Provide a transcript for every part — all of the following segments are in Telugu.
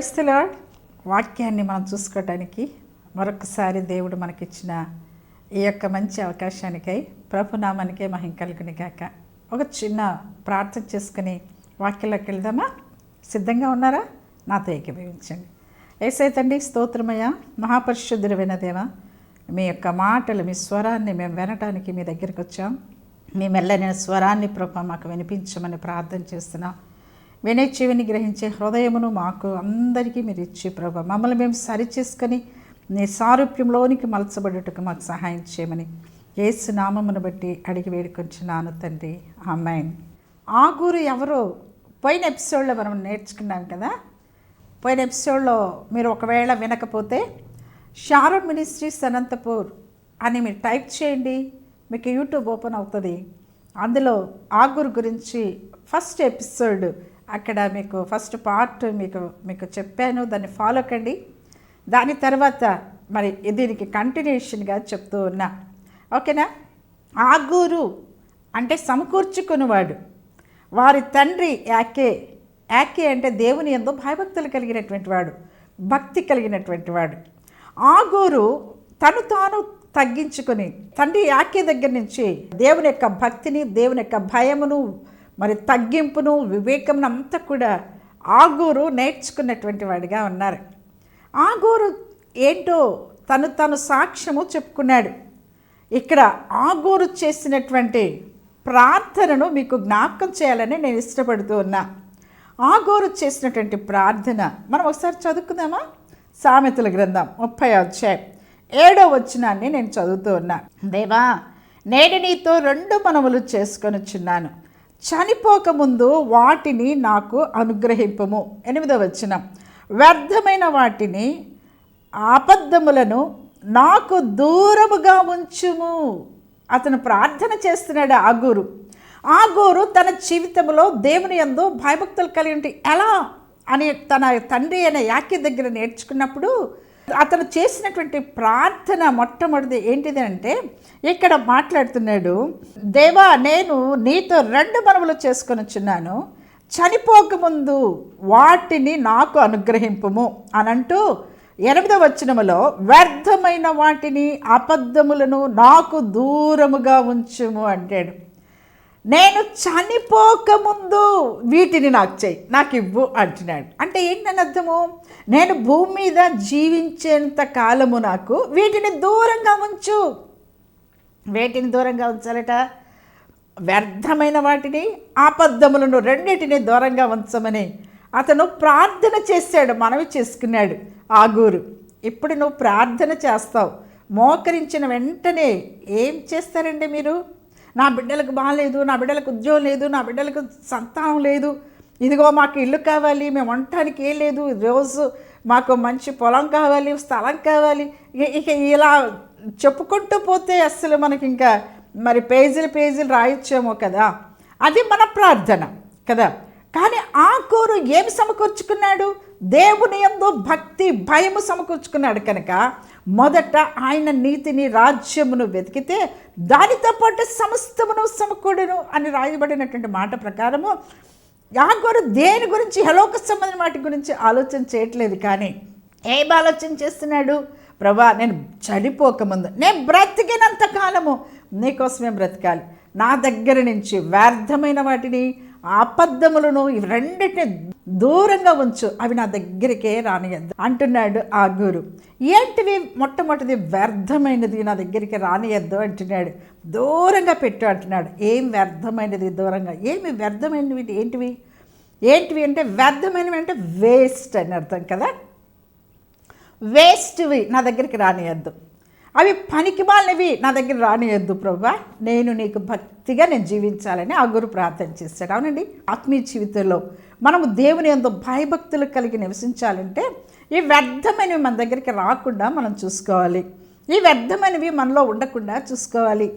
క్రైస్తల వాక్యాన్ని మనం చూసుకోవటానికి మరొకసారి దేవుడు మనకిచ్చిన ఈ యొక్క మంచి అవకాశానికై ప్రభునామానికే మహిం కలుగుని గాక. ఒక చిన్న ప్రార్థన చేసుకుని వాక్యంలోకి వెళ్దామా? సిద్ధంగా ఉన్నారా? నాతో ఏకీభవించండి. ఏసైతండి స్తోత్రమయ్య మహాపరిశుద్ధుడైన వినదేవా మీ యొక్క మాటలు మీ స్వరాన్ని మేము వినటానికి మీ దగ్గరికి వచ్చాం. మీ మెల్లైన స్వరాన్ని ప్రభా మాకు వినిపించమని ప్రార్థన చేస్తున్నాం. వినయచివిని గ్రహించే హృదయమును మాకు అందరికీ మీరు ఇచ్చి ప్రభా మమ్మల్ని మేము సరిచేసుకొని నీ సారూప్యంలోనికి మలచబడుటకు మాకు సహాయం చేయమని ఏసు నామమును బట్టి అడిగి వేడుకొంచున్నాను తండ్రి. అమ్మాయిని ఆగూరు ఎవరో పోయిన ఎపిసోడ్లో మనం నేర్చుకున్నాం కదా పోయిన ఎపిసోడ్లో మీరు ఒకవేళ వినకపోతే షారోన్ మినిస్ట్రీస్ అనంతపూర్ అని మీరు టైప్ చేయండి మీకు యూట్యూబ్ ఓపెన్ అవుతుంది. అందులో ఆగూరు గురించి ఫస్ట్ ఎపిసోడ్ అక్కడ మీకు ఫస్ట్ పార్ట్ మీకు మీకు చెప్పాను. దాన్ని ఫాలో కండి. దాని తర్వాత మరి దీనికి కంటిన్యూషన్గా చెప్తూ ఉన్నా. ఓకేనా ఆగూరు అంటే సమకూర్చుకునేవాడు. వారి తండ్రి యాకే. యాకే అంటే దేవుని ఎంతో భయభక్తులు కలిగినటువంటి వాడు భక్తి కలిగినటువంటి వాడు. ఆగూరు తను తాను తగ్గించుకొని తండ్రి యాకే దగ్గర నుంచి దేవుని యొక్క భక్తిని దేవుని యొక్క భయమును మరి తగ్గింపును వివేకమును అంతా కూడా ఆగూరు నేర్చుకున్నటువంటి వాడిగా ఉన్నారు. ఆగూరు ఏంటో తను తను సాక్ష్యము చెప్పుకున్నాడు. ఇక్కడ ఆగూరు చేసినటువంటి ప్రార్థనను మీకు జ్ఞాపకం చేయాలని నేను ఇష్టపడుతూ ఉన్నా. ఆగోరు చేసినటువంటి ప్రార్థన మనం ఒకసారి చదువుకుందామా? సామెతల గ్రంథం ముప్పై అధ్యాయం ఏడో వచ్చినాన్ని నేను చదువుతూ ఉన్నా. దేవా నేను నీతో రెండు మనములు చేసుకొనిచున్నాను. చనిపోకముందు వాటిని నాకు అనుగ్రహింపము. ఎనిమిదో వచ్చిన వ్యర్థమైన వాటిని ఆపద్దములను నాకు దూరముగా ఉంచుము. అతను ప్రార్థన చేస్తున్నాడు ఆగూరు ఆగూరు తన జీవితంలో దేవుని ఎందు భయభక్తులు కలిగి ఎలా? అని తన తండ్రి అయిన యాక్య దగ్గర నేర్చుకున్నప్పుడు అతను చేసినటువంటి ప్రార్థన మొట్టమొదటిది ఏంటిది అంటే ఇక్కడ మాట్లాడుతున్నాడు దేవా నేను నీతో రెండు మనవులు చేసుకొని వచ్చున్నాను. చనిపోకముందు వాటిని నాకు అనుగ్రహింపుము. అనంటూ ఎనిమిదవ వచనములో వ్యర్థమైన వాటిని అబద్ధములను నాకు దూరముగా ఉంచుము అంటాడు. నేను చనిపోకముందు వీటిని నాకు చేయి నాకు ఇవ్వు అంటున్నాడు. అంటే ఏంటని అర్థము? నేను భూమి మీద జీవించేంత కాలము నాకు వీటిని దూరంగా ఉంచు. వేటిని దూరంగా ఉంచాలట? వ్యర్థమైన వాటిని ఆపద్దములను రెండింటిని దూరంగా ఉంచమని. అతను ప్రార్థన చేశాడు మనవి చేసుకున్నాడు. ఆగూరు ఇప్పుడు నువ్వు ప్రార్థన చేస్తావు. మోకరించిన వెంటనే ఏం చేస్తారండి మీరు? నా బిడ్డలకు బాగాలేదు నా బిడ్డలకు ఉద్యోగం లేదు నా బిడ్డలకు సంతానం లేదు. ఇదిగో మాకు ఇల్లు కావాలి మేము వంటానికి ఏం లేదు రోజు మాకు మంచి పొలం కావాలి స్థలం కావాలి. ఇక- ఇలా చెప్పుకుంటూ పోతే అస్సలు మనకి ఇంకా మరి పేజీలు పేజీలు రాయొచ్చేమో కదా. అది మన ప్రార్థన కదా. కానీ ఆ కోరు ఏమి సమకూర్చుకున్నాడు? దేవుని ఎందు భక్తి భయము సమకూర్చుకున్నాడు కనుక మొదట ఆయన నీతిని రాజ్యమును వెతికితే దానితో పాటు సమస్తమును సమకూడును అని రాయబడినటువంటి మాట ప్రకారము యాగోరు దేని గురించి హలోక సంబంధించిన వాటి గురించి ఆలోచన చేయట్లేదు కానీ ఏం ఆలోచన చేస్తున్నాడు? ప్రభా నేను చనిపోకముందు నేను బ్రతికినంత కాలము నీకోసమే బ్రతకాలి. నా దగ్గర నుంచి వ్యర్థమైన వాటిని అబద్ధములను ఇవి రెండింటిని దూరంగా ఉంచు అవి నా దగ్గరికే రానియద్దు అంటున్నాడు ఆ గురు. ఏంటివి? మొట్టమొదటిది వ్యర్థమైనది నా దగ్గరికి రానియద్దు అంటున్నాడు. దూరంగా పెట్టు అంటున్నాడు. ఏం వ్యర్థమైనది దూరంగా? ఏమి వ్యర్థమైనవి ఏంటివి? ఏంటివి అంటే వ్యర్థమైనవి అంటే వేస్ట్ అని అర్థం కదా? వేస్ట్వి నా దగ్గరికి రానియద్దు అవి పనికి మాలినవి. నా దగ్గర రానియద్దు ప్రభా. నేను నీకు భక్తిగా నేను జీవించాలని ఆ గురు ప్రార్థన చేశాడు అవునండి? ఆత్మీయ జీవితంలో మనము దేవుని ఎంతో భయభక్తులు కలిగి నివసించాలంటే ఈ వ్యర్థమైనవి మన దగ్గరికి రాకుండా మనం చూసుకోవాలి. ఈ వ్యర్థమైనవి మనలో ఉండకుండా చూసుకోవాలి.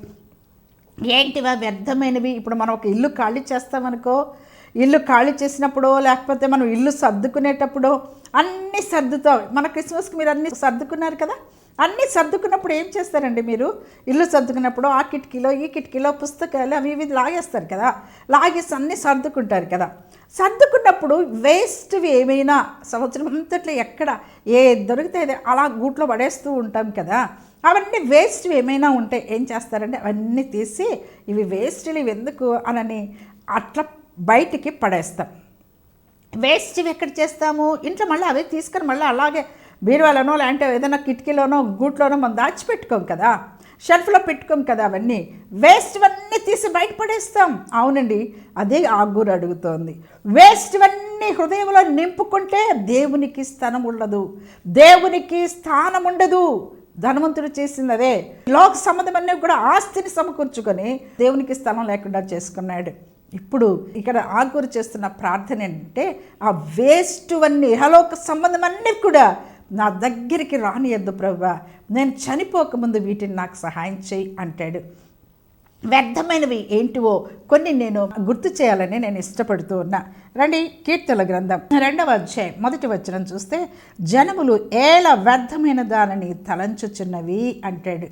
ఏంటివా వ్యర్థమైనవి? ఇప్పుడు మనం ఒక ఇల్లు ఖాళీ చేస్తామనుకో ఇల్లు ఖాళీ చేసినప్పుడు లేకపోతే మనం ఇల్లు సర్దుకునేటప్పుడు అన్నీ సర్దుతాం. మన క్రిస్మస్కి మీరు అన్నీ సర్దుకున్నారు కదా? అన్నీ సర్దుకున్నప్పుడు ఏం చేస్తారండి మీరు? ఇల్లు సర్దుకున్నప్పుడు ఆ కిటికీలో ఈ కిటికీలో పుస్తకాలు అవి ఇవి లాగేస్తారు కదా? లాగేసి అన్నీ సర్దుకుంటారు కదా? సర్దుకున్నప్పుడు వేస్ట్వి ఏమైనా? సంవత్సరం అంతట్లో ఎక్కడ? ఏ దొరికితే అలా గూట్లో పడేస్తూ ఉంటాం కదా? అవన్నీ వేస్ట్వి ఏమైనా ఉంటే ఏం చేస్తారంటే అవన్నీ తీసి ఇవి వేస్ట్లు ఇవి ఎందుకు అనని అట్లా బయటికి పడేస్తాం వేస్ట్ ఎక్కడ చేస్తాము? ఇంట్లో మళ్ళీ అవి తీసుకొని మళ్ళీ అలాగే బీరువాలోనో లేదంటే ఏదైనా కిటికీలోనో గూట్లోనో మనం దాచిపెట్టుకోం కదా. షెల్ఫ్లో పెట్టుకోం కదా అవన్నీ. వేస్ట్ అన్నీ తీసి బయటపడేస్తాం. అవునండి అదే ఆగూరు అడుగుతోంది. వేస్ట్ అన్నీ హృదయంలో నింపుకుంటే దేవునికి స్థానం ఉండదు. దేవునికి స్థానం ఉండదు. ధనవంతుడు చేసింది అదే. లోక సంబంధమన్నీ కూడా ఆస్తిని సమకూర్చుకొని దేవునికి స్థలం లేకుండా చేసుకున్నాడు. ఇప్పుడు ఇక్కడ ఆకూరు చేస్తున్న ప్రార్థన ఏంటంటే ఆ వేస్ట్ అన్ని ఇహలోక సంబంధం అన్నీ కూడా నా దగ్గరికి రానియద్దు ప్రభు నేను చనిపోకముందు వీటిని నాకు సహాయం చేయి అంటాడు. వ్యర్థమైనవి ఏంటివో కొన్ని నేను గుర్తు చేయాలని నేను ఇష్టపడుతూ ఉన్నా. రండి కీర్తల గ్రంథం రెండవ అధ్యాయం మొదటి వచనం చూస్తే జనములు ఏల వ్యర్థమైన దానిని తలంచుచున్నవి అంటాడు.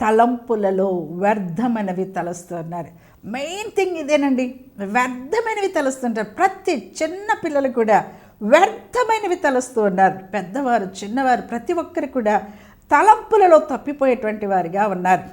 తలంపులలో వ్యర్థమైనవి తలుస్తున్నారు. మెయిన్ థింగ్ ఇదేనండి. వ్యర్థమైనవి తలుస్తుంటారు. ప్రతి చిన్న పిల్లలు కూడా వ్యర్థమైనవి తలుస్తూ ఉన్నారు. పెద్దవారు చిన్నవారు ప్రతి ఒక్కరు కూడా తలంపులలో తప్పిపోయేటువంటి వారిగా ఉన్నారు.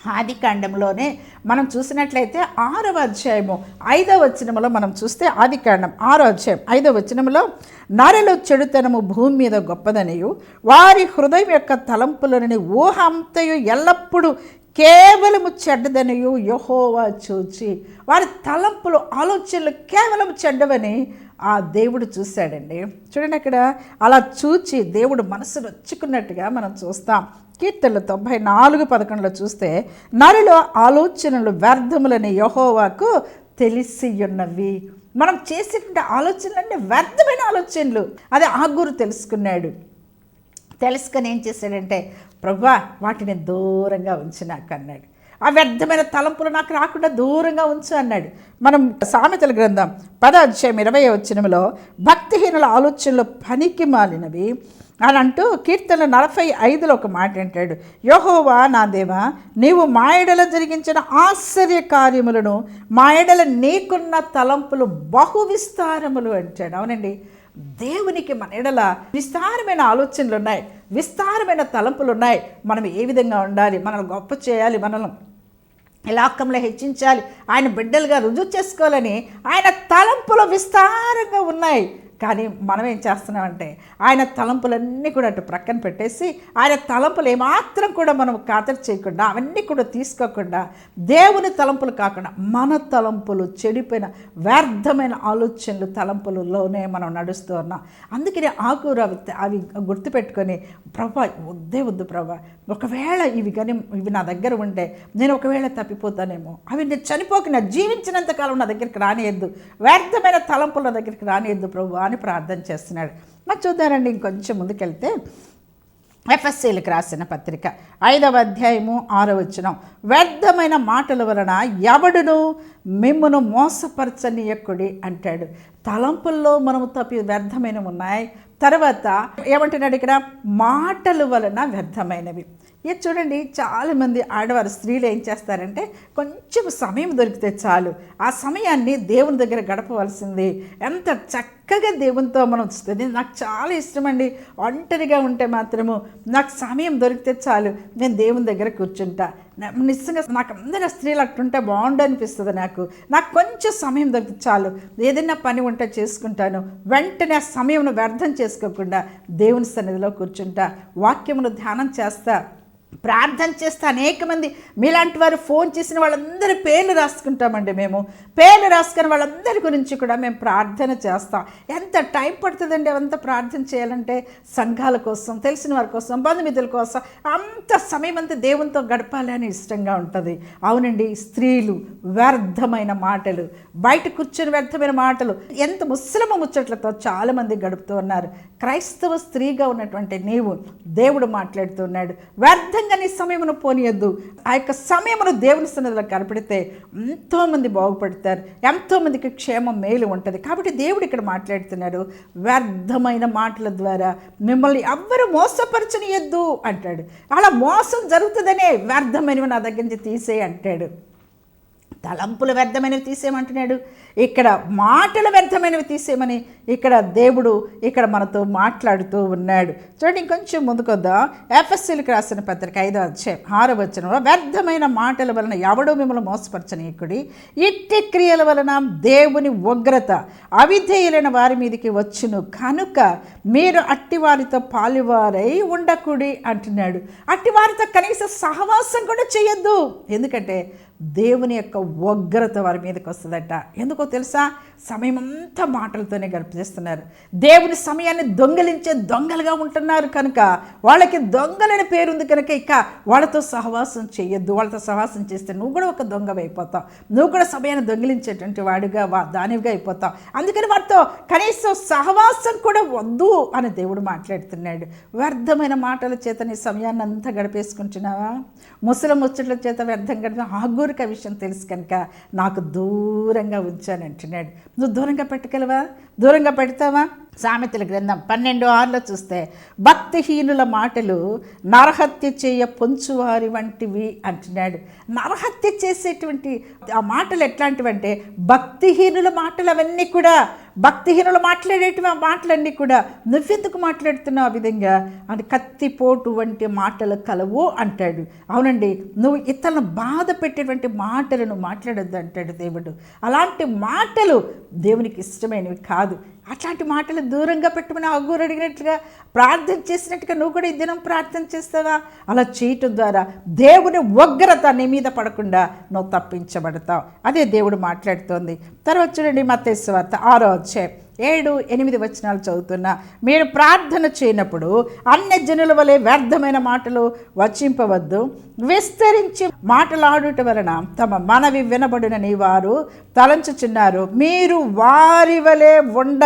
ఆది కాండంలోనే మనం చూసినట్లయితే ఆరవ అధ్యాయము ఐదవ వచనములో మనం చూస్తే ఆది కాండం ఆరో అధ్యాయం ఐదవ వచనములో నరలు చెడుతనము భూమి మీద గొప్పదనియు వారి హృదయం యొక్క తలంపులని ఊహ అంతయు ఎల్లప్పుడూ కేవలము చెడ్డదనియు యహోవా చూచి వారి తలంపులు ఆలోచనలు కేవలం చెడ్డవని ఆ దేవుడు చూశాడండి. చూడండి అక్కడ అలా చూచి దేవుడు మనసు నొచ్చుకున్నట్టుగా మనం చూస్తాం. కీర్తనలు తొంభై నాలుగు పదకొండులో చూస్తే నరిలో ఆలోచనలు వ్యర్థములని యహోవాకు తెలిసి ఉన్నవి మనం చేసేటువంటి ఆలోచనలన్నీ వ్యర్థమైన ఆలోచనలు. అదే ఆ గురు తెలుసుకున్నాడు. తెలుసుకొని ఏం చేశాడంటే ప్రభా వాటిని దూరంగా ఉంచి నాకు అన్నాడు. ఆ వ్యర్థమైన తలంపులు నాకు రాకుండా దూరంగా ఉంచు అన్నాడు. మనం సామెతల గ్రంథం పద అధ్యాయం ఇరవై వచ్చినములో భక్తిహీనుల ఆలోచనలు పనికి మాలినవి అని అంటూ కీర్తన నలభై ఐదులో ఒక మాట అంటాడు. యోహోవా నా దేవా నీవు మా జరిగించిన ఆశ్చర్య కార్యములను మాయడల నీకున్న తలంపులు బహు విస్తారములు అంటాడు. అవునండి. దేవునికి మన ఎడల విస్తారమైన ఆలోచనలు ఉన్నాయి. విస్తారమైన తలంపులు ఉన్నాయి. మనం ఏ విధంగా ఉండాలి? మనల్ని గొప్ప చేయాలి? మనల్ని ఇలాకంలో హెచ్చించాలి? ఆయన బిడ్డలుగా రుజువు చేసుకోవాలని ఆయన తలంపులు విస్తారంగా ఉన్నాయి. కానీ మనం ఏం చేస్తున్నామంటే ఆయన తలంపులన్నీ కూడా అటు ప్రక్కన పెట్టేసి ఆయన తలంపులు ఏమాత్రం కూడా మనం ఖాతరు చేయకుండా అవన్నీ కూడా తీసుకోకుండా దేవుని తలంపులు కాకుండా మన తలంపులు చెడిపోయిన వ్యర్థమైన ఆలోచనలు తలంపులలోనే మనం నడుస్తూ ఉన్నాం. అందుకని ఆకూర అవి అవి గుర్తుపెట్టుకొని ప్రభా వద్దే వద్దు ప్రభా. ఒకవేళ ఇవి కానీ ఇవి నా దగ్గర ఉంటే నేను ఒకవేళ తప్పిపోతానేమో. అవి నేను చనిపోక నా జీవించినంత కాలం నా దగ్గరికి రానియద్దు. వ్యర్థమైన తలంపుల దగ్గరికి రానియద్దు ప్రభు. అని ప్రార్థన చేస్తున్నాడు. మరి చూద్దారండి ఇంకొంచెం ముందుకెళ్తే ఎఫ్ఎస్సీలకు రాసిన పత్రిక ఐదవ అధ్యాయము ఆరో వచనం. వ్యర్థమైన మాటల వలన ఎవడును మిమ్మును మోసపరచనీయకుడి అంటాడు. తలంపుల్లో మనము తప్పి వ్యర్థమైనవి ఉన్నాయి. తర్వాత ఏమంటున్నాడు ఇక్కడ? మాటల వలన వ్యర్థమైనవి. ఇది చూడండి చాలామంది ఆడవారు స్త్రీలు ఏం చేస్తారంటే కొంచెం సమయం దొరికితే చాలు. ఆ సమయాన్ని దేవుని దగ్గర గడపవలసింది. ఎంత చక్కగా దేవునితో మనం వస్తుంది నాకు చాలా ఇష్టమండి. ఒంటరిగా ఉంటే మాత్రము నాకు సమయం దొరికితే చాలు. నేను దేవుని దగ్గర కూర్చుంటా. నిజంగా నాకు అందరి స్త్రీలు అట్టుంటే బాగుండు అనిపిస్తుంది నాకు. నాకు కొంచెం సమయం దొరికితే చాలు. ఏదైనా పని ఉంటే చేసుకుంటాను. వెంటనే ఆ సమయంను వ్యర్థం చేసుకోకుండా దేవుని సన్నిధిలో కూర్చుంటా. వాక్యమును ధ్యానం చేస్తా. ప్రార్థన చేస్తే అనేక మంది మీలాంటి వారు ఫోన్ చేసిన వాళ్ళందరి పేర్లు రాసుకుంటామండి మేము. పేర్లు రాసుకుని వాళ్ళందరి గురించి కూడా మేము ప్రార్థన చేస్తాం. ఎంత టైం పడుతుందండి అంత ప్రార్థన చేయాలంటే? సంఘాల కోసం తెలిసిన వారి కోసం బంధుమిత్రుల కోసం అంత సమయం అంతా దేవునితో గడపాలి అని ఇష్టంగా ఉంటుంది. అవునండి స్త్రీలు వ్యర్థమైన మాటలు బయట కూర్చొని వ్యర్థమైన మాటలు ఎంత ముస్లిమ ముచ్చట్లతో చాలామంది గడుపుతూ ఉన్నారు. క్రైస్తవ స్త్రీగా ఉన్నటువంటి నీవు దేవుడు మాట్లాడుతున్నాడు వ్యర్థ వ్యర్థంగా నీ సమయమును పోనీయద్దు. ఆ యొక్క సమయమును దేవుని సన్నిధిలో కనపడితే ఎంతోమంది బాగుపడతారు. ఎంతోమందికి క్షేమం మేలు ఉంటుంది. కాబట్టి దేవుడు ఇక్కడ మాట్లాడుతున్నాడు వ్యర్థమైన మాటల ద్వారా మిమ్మల్ని ఎవ్వరు మోసపరచనియద్దు అంటాడు. అలా మోసం జరుగుతుందనే వ్యర్థమైనవి నా దగ్గర నుంచి తీసేయి అంటాడు. తలంపులు వ్యర్థమైనవి తీసేయమంటున్నాడు. ఇక్కడ మాటలు వ్యర్థమైనవి తీసేయమని ఇక్కడ దేవుడు ఇక్కడ మనతో మాట్లాడుతూ ఉన్నాడు. చూడండి ఇంకొంచెం ముందుకొద్దాం. ఎఫ్ఎస్సీలకు రాసిన పత్రిక ఐదో అధ్యాయం ఆరో వచనంలో వ్యర్థమైన మాటల వలన ఎవడో మిమ్మల్ని మోసపరచనీయకుడి? ఇట్టి క్రియల వలన దేవుని ఉగ్రత అవిధేయులైన వారి మీదకి వచ్చును. కనుక మీరు అట్టి వారితో పాలువారై ఉండకుడి అంటున్నాడు. అట్టి వారితో కనీసం సహవాసం కూడా చేయొద్దు. ఎందుకంటే దేవుని యొక్క ఉగ్రత వారి మీదకి వస్తుందట. ఎందుకో తెలుసా? సమయం అంతా మాటలతోనే గడిపేస్తున్నారు దేవుని సమయాన్ని దొంగలించే దొంగలుగా ఉంటున్నారు కనుక వాళ్ళకి దొంగలని పేరుంది కనుక ఇక వాళ్ళతో సహవాసం చేయొద్దు. వాళ్ళతో సహవాసం చేస్తే నువ్వు కూడా ఒక దొంగ అయిపోతావు. నువ్వు కూడా సమయాన్ని దొంగిలించేటువంటి వాడిగా వా దానివిగా అయిపోతావు. అందుకని వాటితో కనీసం సహవాసం కూడా వద్దు అని దేవుడు మాట్లాడుతున్నాడు. వ్యర్థమైన మాటల చేత నీ సమయాన్ని అంతా గడిపేసుకుంటున్నావా? ముసలి ముచ్చట్ల చేత వ్యర్థం గడిపి ఆగూరిక విషయం తెలుసు కనుక నాకు దూరంగా ఉంచానంటున్నాడు నువ్వు దూరంగా పెట్టగలవా దూరంగా పెడతావా? సామెతల గ్రంథం పన్నెండు ఆరులో చూస్తే భక్తిహీనుల మాటలు నరహత్య చేయ పొంచువారి వంటివి అంటున్నాడు. నరహత్య చేసేటువంటి ఆ మాటలు ఎట్లాంటివంటే భక్తిహీనుల మాటలు అవన్నీ కూడా భక్తిహీనులు మాట్లాడేటివి ఆ మాటలన్నీ కూడా నువ్వెందుకు మాట్లాడుతున్నావు ఆ విధంగా? అని కత్తిపోటు వంటి మాటలు కలవు అంటాడు. అవునండి నువ్వు ఇతరులను బాధ పెట్టేటువంటి మాటలను మాట్లాడొద్దు అంటాడు దేవుడు. అలాంటి మాటలు దేవునికి ఇష్టమైనవి కాదు. mercado అట్లాంటి మాటలు దూరంగా పెట్టుకుని అగ్గురు అడిగినట్లుగా ప్రార్థన చేసినట్టుగా నువ్వు కూడా ఈ దినం ప్రార్థన చేస్తావా? అలా చేయటం ద్వారా దేవుని ఉగ్రత నీ మీద పడకుండా నువ్వు తప్పించబడతావు. అదే దేవుడు మాట్లాడుతోంది. తర్వాత చూడండి మత్తేశ్వార్త ఆరో వచ్చే ఏడు ఎనిమిది వచనాలు చదువుతున్నా. మీరు ప్రార్థన చేయనప్పుడు అన్య జనుల వలె వ్యర్థమైన మాటలు వచింపవద్దు. విస్తరించి మాటలాడుట వలన తమ మనవి వినబడినని వారు తలంచుచున్నారు. మీరు వారి వలె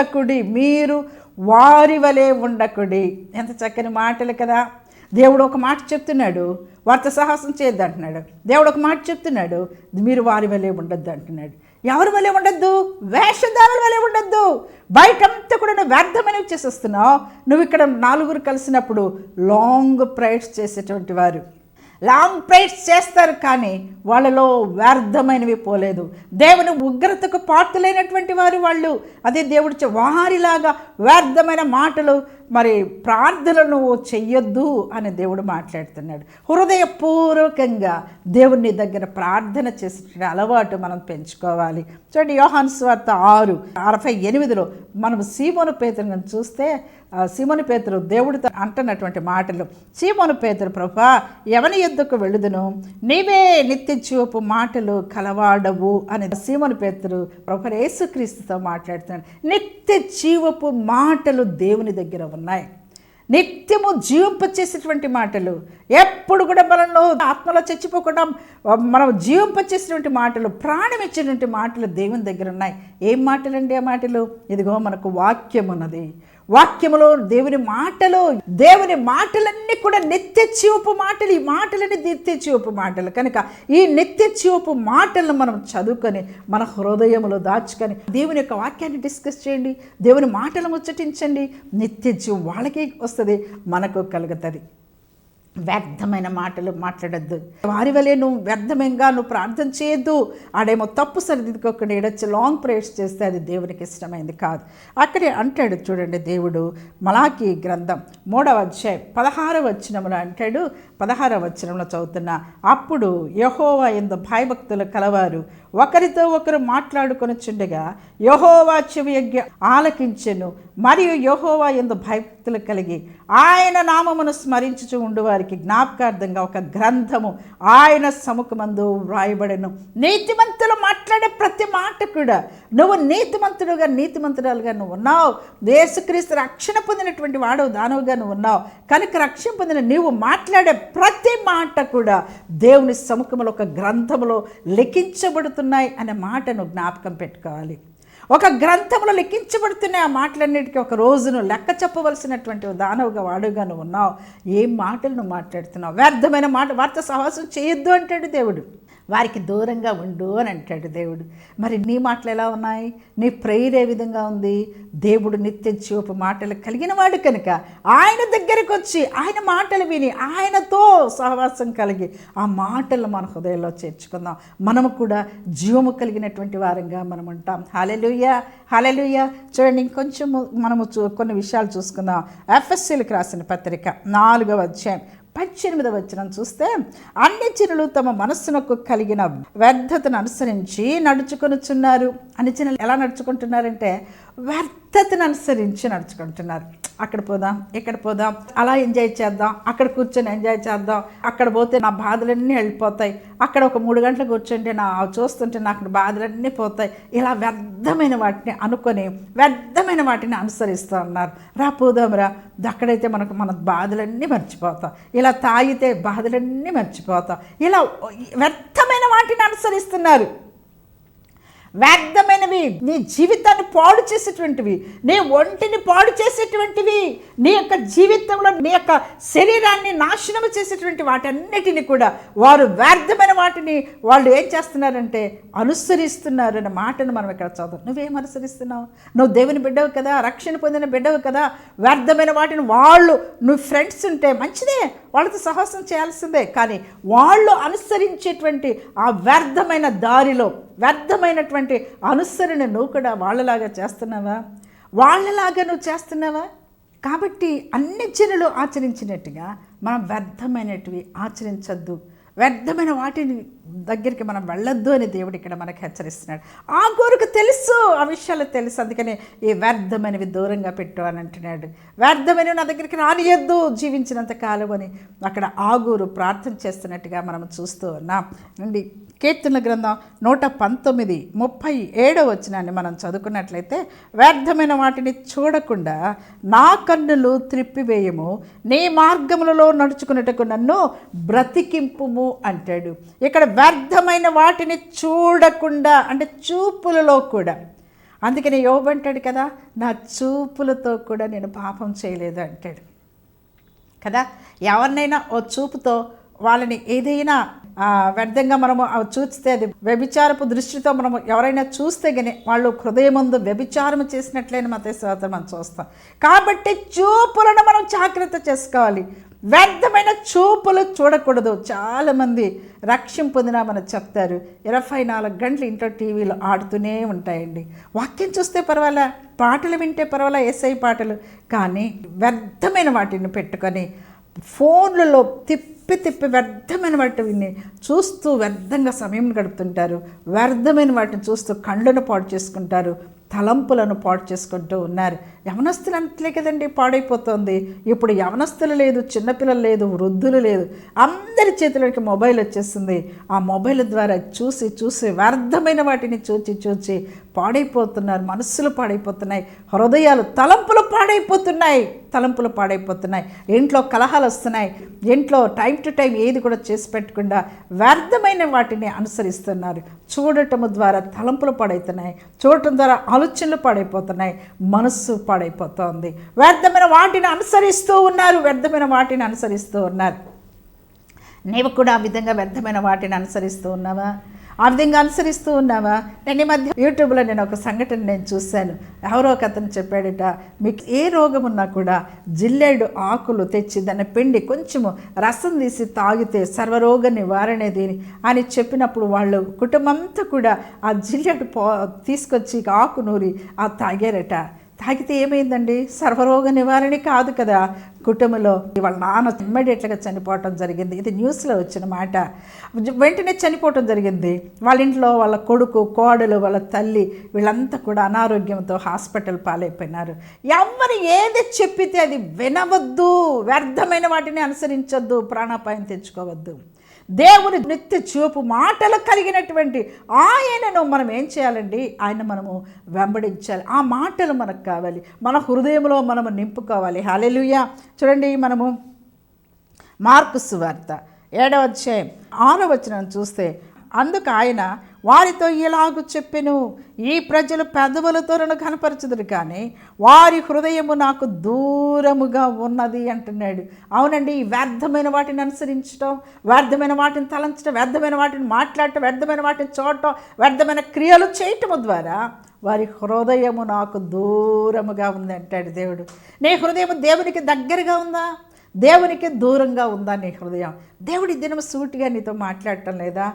ఉండకుడి మీరు వారి వలె ఉండకుడి. ఎంత చక్కని మాటలు కదా. దేవుడు ఒక మాట చెప్తున్నాడు వార్త సాహసం చేయొద్దు అంటున్నాడు. దేవుడు ఒక మాట చెప్తున్నాడు మీరు వారి వలె ఉండొద్దు అంటున్నాడు. ఎవరి వలె ఉండొద్దు? వేషధారుల వలె ఉండొద్దు. బయటంతా కూడా నువ్వు వ్యర్థమైనవి చేసేస్తున్నావు నువ్వు ఇక్కడ నాలుగురు కలిసినప్పుడు లాంగ్ ప్రైడ్స్ చేసేటువంటి వారు. లాంగ్ ప్రైడ్స్ చేస్తారు కానీ వాళ్ళలో వ్యర్థమైనవి పోలేదు. దేవుని ఉగ్రతకు పాత్రలైనటువంటి వారు వాళ్ళు. అదే దేవుడు చె- వారిలాగా వ్యర్థమైన మాటలు మరి ప్రార్థనలు చెయ్యొద్దు అని దేవుడు మాట్లాడుతున్నాడు. హృదయపూర్వకంగా దేవుని దగ్గర ప్రార్థన చేసిన అలవాటు మనం పెంచుకోవాలి. చూడండి యోహాన్ స్వార్త ఆరు అరవై ఎనిమిదిలో మనం సీమోను పేతులను చూస్తే ఆ సీమోను పేతురు దేవుడితో అంటున్నటువంటి మాటలు. సీమోను పేతురు ప్రభా ఎవని ఎద్దుకు వెళ్ళుదును? నీవే నిత్య చూపు మాటలు కలవాడవు అని సీమోను పేతురు ప్రభు యేసుక్రీస్తుతో మాట్లాడుతున్నాడు. నిత్య జీవపు మాటలు దేవుని దగ్గర ఉన్నాయి. నిత్యము జీవింపచేసేటువంటి మాటలు. ఎప్పుడు కూడా మనలో ఆత్మలో చచ్చిపోకుండా మనం జీవింపచేసినటువంటి మాటలు ప్రాణం ఇచ్చినటువంటి మాటలు దేవుని దగ్గర ఉన్నాయి. ఏం మాటలండి ఆ మాటలు? ఇదిగో మనకు వాక్యం ఉన్నది వాక్యములో దేవుని మాటలు దేవుని మాటలన్నీ కూడా నిత్య జీవపు మాటలు ఈ మాటలని నిత్య జీవపు మాటలు. కనుక ఈ నిత్య జీవపు మాటలను మనం చదువుకొని మన హృదయములో దాచుకొని దేవుని యొక్క వాక్యాన్ని డిస్కస్ చేయండి దేవుని మాటలు ముచ్చటించండి నిత్య జీవం వాళ్ళకి వస్తుంది మనకు కలుగుతుంది. వ్యర్థమైన మాటలు మాట్లాడద్దు. వారి వలె నువ్వు వ్యర్థంగా నువ్వు ప్రార్థన చేయొద్దు. ఆడేమో తప్పు సరిదిద్దుకోకుండా ఏడొచ్చి లాంగ్ ప్రేయర్స్ చేస్తే అది దేవునికి ఇష్టమైంది కాదు. అక్కడే అంటాడు చూడండి దేవుడు మలాకి గ్రంథం మూడవ అధ్యాయం పదహారవ వచనములో అంటాడు. పదహారవ వచనంలో చదువుతున్నా అప్పుడు యహోవా ఎందు భయభక్తులు కలవారు. ఒకరితో ఒకరు మాట్లాడుకొనుచుండగా యహోవా చెవి యజ్ఞ ఆలకించెను. మరియు యహోవా ఎందు భక్తులు కలిగి ఆయన నామమును స్మరించుచు ఉండువారికి జ్ఞాపకార్థంగా ఒక గ్రంథము ఆయన సముఖమందు వ్రాయబడను. నీతిమంతులు మాట్లాడే ప్రతి మాట కూడా నువ్వు నీతిమంతుడుగా నీతిమంతురాలుగా నువ్వు ఉన్నావు. దేశక్రీస్తు రక్షణ పొందినటువంటి వాడు దానవుగా నువ్వు ఉన్నావు. కనుక రక్షణ పొందిన నీవు మాట్లాడే ప్రతి మాట కూడా దేవుని సముఖంలో ఒక గ్రంథములో లెక్కించబడుతున్నాయి అనే మాటను జ్ఞాపకం పెట్టుకోవాలి. ఒక గ్రంథంలో లెక్కించబడుతున్న ఆ మాటలన్నిటికీ ఒక రోజును లెక్క చెప్పవలసినటువంటి దానవుగా వాడుగా నువ్వు ఉన్నావు. ఏం మాటలు నువ్వు మాట్లాడుతున్నావు? వ్యర్థమైన మాట వార్త సహవాసం చేయొద్దు అంటాడు దేవుడు. వారికి దూరంగా ఉండు అని అంటాడు దేవుడు. మరి నీ మాటలు ఎలా ఉన్నాయి? నీ ప్రేయర్ ఏ విధంగా ఉంది? దేవుడు నిత్య చూపు మాటలు కలిగిన వాడు కనుక ఆయన దగ్గరికి వచ్చి ఆయన మాటలు విని ఆయనతో సహవాసం కలిగి ఆ మాటలు మన హృదయంలో చేర్చుకుందాం. మనము కూడా జీవము కలిగినటువంటి వారంగా మనం ఉంటాం. హాలెలుయ్య హాలెలుయ్య చూడండి ఇంకొంచెం మనము చూ కొన్ని విషయాలు చూసుకుందాం. ఎఫ్ఎస్సీలకు రాసిన పత్రిక నాలుగవ అధ్యాయం పద్దెనిమిదవ వచనం చూస్తే అన్ని జనులు తమ మనస్సునకు కలిగిన వ్యర్థతను అనుసరించి నడుచుకొనుచున్నారు. అన్ని జనులు ఎలా నడుచుకుంటున్నారంటే వ్యర్థతను అనుసరించి నడుచుకుంటున్నారు. అక్కడ పోదాం ఇక్కడ పోదాం అలా ఎంజాయ్ చేద్దాం అక్కడ కూర్చొని ఎంజాయ్ చేద్దాం అక్కడ పోతే నా బాధలన్నీ వెళ్ళిపోతాయి. అక్కడ ఒక మూడు గంటలు కూర్చుంటే నా చూస్తుంటే నాకు బాధలన్నీ పోతాయి. ఇలా వ్యర్థమైన వాటిని అనుకొని వ్యర్థమైన వాటిని అనుసరిస్తూ ఉన్నారు. రా పోదాం రా. అక్కడైతే మనకు మన బాధలన్నీ మర్చిపోతాం. ఇలా తాగితే బాధలన్నీ మర్చిపోతాం. ఇలా వ్యర్థమైన వాటిని అనుసరిస్తున్నారు. వ్యర్థమైనవి. నీ జీవితాన్ని పాడు చేసేటువంటివి. నీ ఒంటిని పాడు చేసేటువంటివి. నీ యొక్క జీవితంలో నీ యొక్క శరీరాన్ని నాశనం చేసేటువంటి వాటన్నిటిని కూడా వారు వ్యర్థమైన వాటిని వాళ్ళు ఏం చేస్తున్నారంటే అనుసరిస్తున్నారనే మాటను మనం ఇక్కడ చదువు. నువ్వేం అనుసరిస్తున్నావు? నువ్వు దేవుని బిడ్డవు కదా రక్షణ పొందిన బిడ్డవు కదా వ్యర్థమైన వాటిని వాళ్ళు నువ్వు ఫ్రెండ్స్ ఉంటే మంచిదే. వాళ్ళతో సాహసం చేయాల్సిందే. కానీ వాళ్ళు అనుసరించేటువంటి ఆ వ్యర్థమైన దారిలో వ్యర్థమైనటువంటి అనుసరణ నువ్వు కూడా వాళ్ళలాగా చేస్తున్నావా? వాళ్ళలాగా నువ్వు చేస్తున్నావా? కాబట్టి అన్ని జనులు ఆచరించినట్టుగా మనం వ్యర్థమైనటివి ఆచరించద్దు. వ్యర్థమైన వాటిని దగ్గరికి మనం వెళ్ళొద్దు అని దేవుడు ఇక్కడ మనకు హెచ్చరిస్తున్నాడు. ఆ గోరుకు తెలుసు ఆ విషయాలు తెలుసు. అందుకనే ఈ వ్యర్థమైనవి దూరంగా పెట్టు అని అంటున్నాడు. వ్యర్థమైనవి నా దగ్గరికి రానియద్దు జీవించినంత కాలం అని అక్కడ ఆగూరు ప్రార్థన చేస్తున్నట్టుగా మనం చూస్తూ ఉన్నాం. అండి కీర్తన గ్రంథం నూట పంతొమ్మిది ముప్పై ఏడో వచ్చినాన్ని మనం చదువుకున్నట్లయితే వ్యర్థమైన వాటిని చూడకుండా నా కన్నులు త్రిప్పివేయము నీ మార్గములలో నడుచుకున్నట్టుకు నన్ను బ్రతికింపుము అంటాడు. ఇక్కడ వ్యర్థమైన వాటిని చూడకుండా అంటే చూపులలో కూడా. అందుకని యోబంటాడు కదా నా చూపులతో కూడా నేను పాపం చేయలేదు అంటాడు. కదా? ఎవరినైనా ఓ చూపుతో వాళ్ళని ఏదైనా వ్యర్థంగా మనము అవి చూస్తే అది వ్యభిచారపు దృష్టితో మనము ఎవరైనా చూస్తే కానీ వాళ్ళు హృదయముందు వ్యభిచారం చేసినట్లయిన మత శాతం మనం చూస్తాం. కాబట్టి చూపులను మనం జాగ్రత్త చేసుకోవాలి. వ్యర్థమైన చూపులు చూడకూడదు. చాలామంది రక్షణ పొందినామని చెప్తారు. ఇరవై నాలుగు గంటలు ఇంట్లో టీవీలో ఆడుతూనే ఉంటాయండి. వాక్యం చూస్తే పర్వాలే? పాటలు వింటే పర్వాలా? ఎస్ఐ పాటలు? కానీ వ్యర్థమైన వాటిని పెట్టుకొని ఫోన్లలో తిప్పి తిప్పి తిప్పి వ్యర్థమైన వాటిని చూస్తూ వ్యర్థంగా సమయం గడుపుతుంటారు. వ్యర్థమైన వాటిని చూస్తూ కళ్ళను పాడు చేసుకుంటారు. తలంపులను పాడు చేసుకుంటూ ఉన్నారు. యవనస్తులు అంతలే కదండి పాడైపోతుంది. ఇప్పుడు యవనస్తులు లేదు చిన్నపిల్లలు లేదు వృద్ధులు లేదు. అందరి చేతులకి మొబైల్ వచ్చేసింది. ఆ మొబైల్ ద్వారా చూసి చూసి వ్యర్థమైన వాటిని చూచి చూచి పాడైపోతున్నారు మనస్సులు పాడైపోతున్నాయి హృదయాలు తలంపులు పాడైపోతున్నాయి తలంపులు పాడైపోతున్నాయి ఇంట్లో కలహాలు వస్తున్నాయి ఇంట్లో టైం టు టైం ఏది కూడా చేసి పెట్టకుండా వ్యర్థమైన వాటిని అనుసరిస్తున్నారు. చూడటం ద్వారా తలంపులు పాడైతున్నాయి చూడటం ద్వారా ఆలోచనలు పాడైపోతున్నాయి మనస్సు పాడైపోతుంది. వ్యర్థమైన వాటిని అనుసరిస్తూ ఉన్నారు వ్యర్థమైన వాటిని అనుసరిస్తూ ఉన్నారు. నీవు కూడా ఆ విధంగా వ్యర్థమైన వాటిని అనుసరిస్తూ ఉన్నావా? ఆ విధంగా అనుసరిస్తూ ఉన్నావా? నేను ఈ మధ్య యూట్యూబ్లో నేను ఒక సంఘటన నేను చూశాను. ఎవరో ఒక అతను చెప్పాడట మీకు ఏ రోగం ఉన్నా కూడా జిల్లేడు ఆకులు తెచ్చి దాన్ని పిండి కొంచెము రసం తీసి తాగితే సర్వరోగ నివారణేది అని చెప్పినప్పుడు వాళ్ళు కుటుంబంతో కూడా ఆ జిల్లేడు పో తీసుకొచ్చి ఆకు నూరి ఆ తాగారట. తాగితే ఏమైందండి? సర్వరోగ నివారణ కాదు కదా. కుటుంబంలో వాళ్ళ నాన్న ఇమ్మీడియట్గా చనిపోవటం జరిగింది. ఇది న్యూస్లో వచ్చిన మాట. వెంటనే చనిపోవటం జరిగింది. వాళ్ళ ఇంట్లో వాళ్ళ కొడుకు కోడలు వాళ్ళ తల్లి వీళ్ళంతా కూడా అనారోగ్యంతో హాస్పిటల్ పాలైపోయినారు. ఎవరు ఏది చెప్పితే అది వినవద్దు. వ్యర్థమైన వాటిని అనుసరించొద్దు. ప్రాణాపాయం తెచ్చుకోవద్దు. దేవుని నిత్య చూపు మాటలు కలిగినటువంటి ఆయనను మనం ఏం చేయాలండి? ఆయన మనము వెంబడించాలి. ఆ మాటలు మనకు కావాలి. మన హృదయంలో మనము నింపుకోవాలి. హాలెలుయా చూడండి మనము మార్కు సువార్త ఏడవ అధ్యాయం ఆరో వచనం చూస్తే అందుకు ఆయన వారితో ఇలాగు చెప్పెను. ఈ ప్రజలు పెదవులతో నన్ను కనపరచుదురు కానీ వారి హృదయము నాకు దూరముగా ఉన్నది అంటున్నాడు. అవునండి ఈ వ్యర్థమైన వాటిని అనుసరించడం వ్యర్థమైన వాటిని తలంచడం వ్యర్థమైన వాటిని మాట్లాడటం వ్యర్థమైన వాటిని చూడటం వ్యర్థమైన క్రియలు చేయటము ద్వారా వారి హృదయము నాకు దూరముగా ఉంది అంటాడు దేవుడు. నీ హృదయం దేవునికి దగ్గరగా ఉందా? దేవునికి దూరంగా ఉందా నీ హృదయం? దేవుడి దినం సూటిగా నీతో మాట్లాడటం లేదా?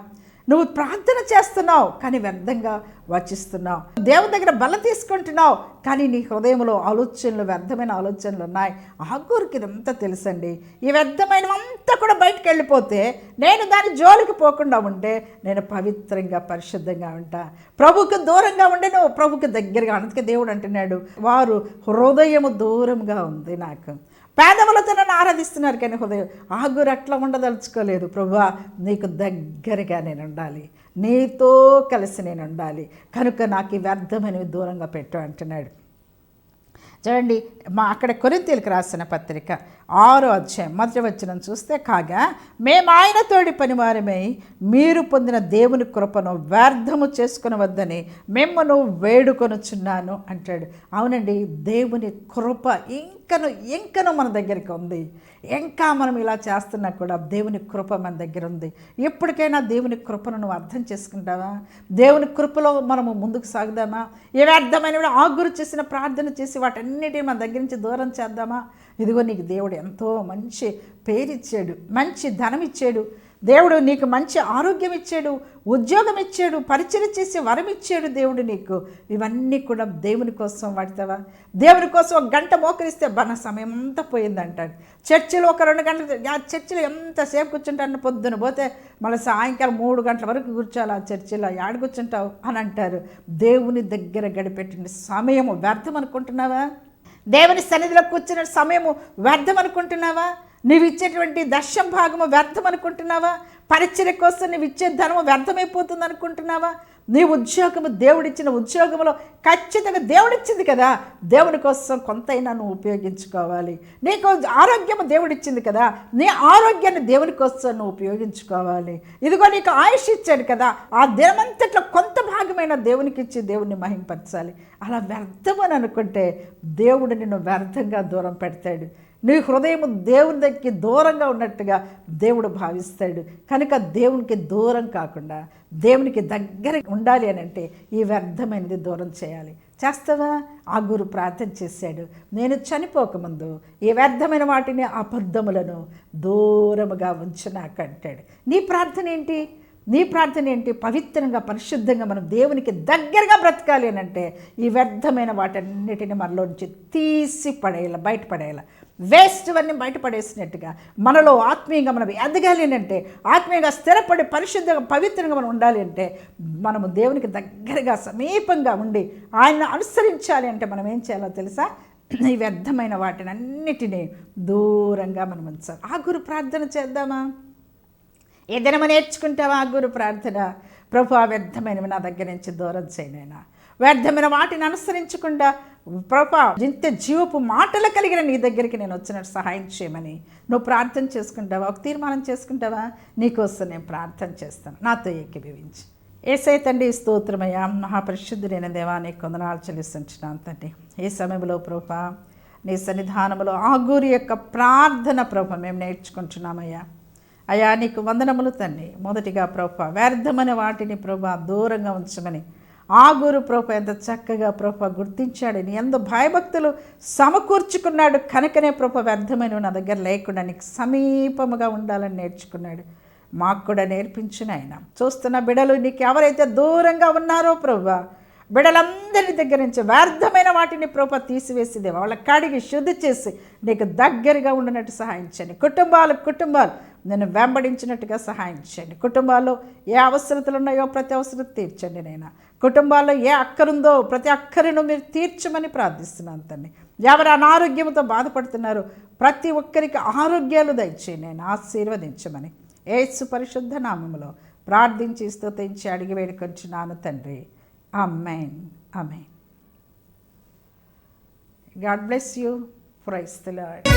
నువ్వు ప్రార్థన చేస్తున్నావు కానీ వ్యర్థంగా వచిస్తున్నావు. దేవుని దగ్గర బల తీసుకుంటున్నావు కానీ నీ హృదయంలో ఆలోచనలు వ్యర్థమైన ఆలోచనలు ఉన్నాయి. ఆగూరికి ఇదంతా తెలుసండి. ఈ వ్యర్థమైనవంతా కూడా బయటకు వెళ్ళిపోతే నేను దాని జోలికి పోకుండా ఉంటే నేను పవిత్రంగా పరిశుద్ధంగా ఉంటా. ప్రభుకు దూరంగా ఉండే నువ్వు ప్రభుకు దగ్గరగా అందుకే దేవుడు అంటున్నాడు వారు హృదయము దూరంగా ఉంది నాకు. పేదవులతో ఆరాధిస్తున్నారు కానీ హృదయం. ఆగురు అట్లా ఉండదలుచుకోలేదు. ప్రభా నీకు దగ్గరగా నేను ఉండాలి. నీతో కలిసి నేను ఉండాలి. కనుక నాకు ఈ వ్యర్థమైనవి దూరంగా పెట్టు అంటున్నాడు. చూడండి మా అక్కడ కొరింతీలకు రాసిన పత్రిక ఆరో అధ్యాయం మొదటి వచ్చిన చూస్తే కాగా మేము ఆయన తోడి పనివారమై మీరు పొందిన దేవుని కృపను వ్యర్థము చేసుకునవద్దని మిమ్మను వేడుకొనుచున్నాను అంటాడు. అవునండి దేవుని కృప ఇంకను ఇంకను మన దగ్గరికి ఉంది. ఇంకా మనం ఇలా చేస్తున్నా కూడా దేవుని కృప మన దగ్గర ఉంది. ఎప్పటికైనా దేవుని కృపను నువ్వు అర్థం చేసుకుంటావా? దేవుని కృపలో మనము ముందుకు సాగుదామా? ఏ వ్యర్థమైన ఆగురు చేసిన ప్రార్థన చేసి వాటన్నిటిని మన దగ్గర నుంచి దూరం చేద్దామా? ఇదిగో నీకు దేవుడు ఎంతో మంచి పేరిచ్చాడు మంచి ధనం ఇచ్చాడు దేవుడు నీకు మంచి ఆరోగ్యం ఇచ్చాడు ఉద్యోగం ఇచ్చాడు పరిచయం చేసి వరం ఇచ్చాడు దేవుడు నీకు. ఇవన్నీ కూడా దేవుని కోసం వాడతావా? దేవుని కోసం ఒక గంట మోకరిస్తే మన సమయం అంతా పోయిందంటాడు చర్చిలో ఒక రెండు గంటలు ఆ చర్చిలో ఎంతసేపు కూర్చుంటాను పొద్దున పోతే మళ్ళీ సాయంకాలం మూడు గంటల వరకు కూర్చోాలి ఆ చర్చిలో యాడ కూర్చుంటావు అని అంటారు. దేవుని దగ్గర గడిపెట్టిన సమయము వ్యర్థం అనుకుంటున్నావా? దేవుని సన్నిధిలో కూర్చున్న సమయము వ్యర్థం అనుకుంటున్నావా? నీవు ఇచ్చేటువంటి దశం భాగము వ్యర్థం అనుకుంటున్నావా పరిచర్య కోసం నీవు ఇచ్చే ధనము వ్యర్థమైపోతుంది అనుకుంటున్నావా నీ ఉద్యోగము దేవుడిచ్చిన ఉద్యోగంలో ఖచ్చితంగా దేవుడిచ్చింది కదా. దేవుని కోసం కొంతైనా నువ్వు ఉపయోగించుకోవాలి. నీకు ఆరోగ్యము దేవుడిచ్చింది కదా. నీ ఆరోగ్యాన్ని దేవుని కోసం నువ్వు ఉపయోగించుకోవాలి. ఇదిగో నీకు ఆయుష్ ఇచ్చాడు కదా. ఆ దినమంతట్లో కొంత భాగమైన దేవునికి ఇచ్చి దేవుణ్ణి మహింపరచాలి. అలా వ్యర్థం అని అనుకుంటే దేవుడు నిన్ను వ్యర్థంగా దూరం పెడతాడు. నీ హృదయం దేవుని దగ్గరికి దూరంగా ఉన్నట్టుగా దేవుడు భావిస్తాడు. కనుక దేవునికి దూరం కాకుండా దేవునికి దగ్గర ఉండాలి అని అంటే ఈ వ్యర్థమైనది దూరం చేయాలి. చేస్తావా? ఆ గురు ప్రార్థన చేశాడు. నేను చనిపోకముందు ఈ వ్యర్థమైన వాటిని అబద్ధములను దూరముగా ఉంచు అంటాడు నీ ప్రార్థన ఏంటి? నీ ప్రార్థన ఏంటి? పవిత్రంగా పరిశుద్ధంగా మనం దేవునికి దగ్గరగా బ్రతకాలి అని అంటే ఈ వ్యర్థమైన వాటన్నిటిని మనలో నుంచి తీసి పడేయాలి బయటపడేయాలి. వేస్ట్ ఇవన్నీ బయటపడేసినట్టుగా మనలో ఆత్మీయంగా మనం ఎదగాలి అంటే ఆత్మీయంగా స్థిరపడి పరిశుద్ధంగా పవిత్రంగా మనం ఉండాలి అంటే మనము దేవునికి దగ్గరగా సమీపంగా ఉండి ఆయన అనుసరించాలి అంటే మనం ఏం చేయాలో తెలుసా? ఈ వ్యర్థమైన వాటిని అన్నిటినీ దూరంగా మనం ఉంచాలి. ఆ గురు ప్రార్థన చేద్దామా? ఏదైనా నేర్చుకుంటావా ఆ గురు ప్రార్థన? ప్రభు ఆ వ్యర్థమైనవి నా దగ్గర నుంచి దూరం చేయనైనా వ్యర్థమైన వాటిని అనుసరించకుండా ప్రభా ఇంత జీవపు మాటలు కలిగిన నీ దగ్గరికి నేను వచ్చినట్టు సహాయం చేయమని. నువ్వు ప్రార్థన చేసుకుంటావా? ఒక తీర్మానం చేసుకుంటావా? నీకోసం నేను ప్రార్థన చేస్తాను. నాతో ఏకీభవించి. ఏసై తండ్రి స్తోత్రమయ్యా. మహాపరిశుద్ధుడైన దేవాన్ని కొందనాలు చెల్లిస్తున్నాను తండ్రి. ఏ సమయంలో ప్రభా నీ సన్నిధానంలో ఆగూరి యొక్క ప్రార్థన ప్రభ మేము నేర్చుకుంటున్నామయ్యా. అయా నీకు వందనములు తండ్రి. మొదటిగా ప్రభ వ్యర్థమైన వాటిని ప్రభా దూరంగా ఉంచమని ఆ గురు ప్రభ ఎంత చక్కగా ప్రభ గుర్తించాడు. నీ ఎంత భయభక్తులు సమకూర్చుకున్నాడు. కనుకనే ప్రభ వ్యర్థమైన నా దగ్గర లేకుండా నీకు సమీపముగా ఉండాలని నేర్చుకున్నాడు. మాకు కూడా నేర్పించిన ఆయన. చూస్తున్న బిడలు నీకు ఎవరైతే దూరంగా ఉన్నారో ప్రభా బిడలందరి దగ్గర నుంచి వ్యర్థమైన వాటిని ప్రభు తీసివేసి దేవా వాళ్ళ కడిగి శుద్ధి చేసి నీకు దగ్గరగా ఉండినట్టు సహాయించండి కుటుంబాలు కుటుంబాలు నేను వెంబడించినట్టుగా సహాయం చేయండి. కుటుంబాల్లో ఏ అవసరతలు ఉన్నాయో ప్రతి అవసరం తీర్చండి నేను కుటుంబాల్లో ఏ అక్కరుందో ప్రతి అక్కరిను మీరు తీర్చమని ప్రార్థిస్తున్నాను తండ్రి ఎవరు అనారోగ్యంతో బాధపడుతున్నారో ప్రతి ఒక్కరికి ఆరోగ్యాలు దయచేయండి నేను ఆశీర్వదించమని ఏసు పరిశుద్ధ నామములో ప్రార్థించి స్తోతించి అడిగి వేడుకొంచున్నాను తండ్రి. Amen. Amen. God bless you. Praise the Lord.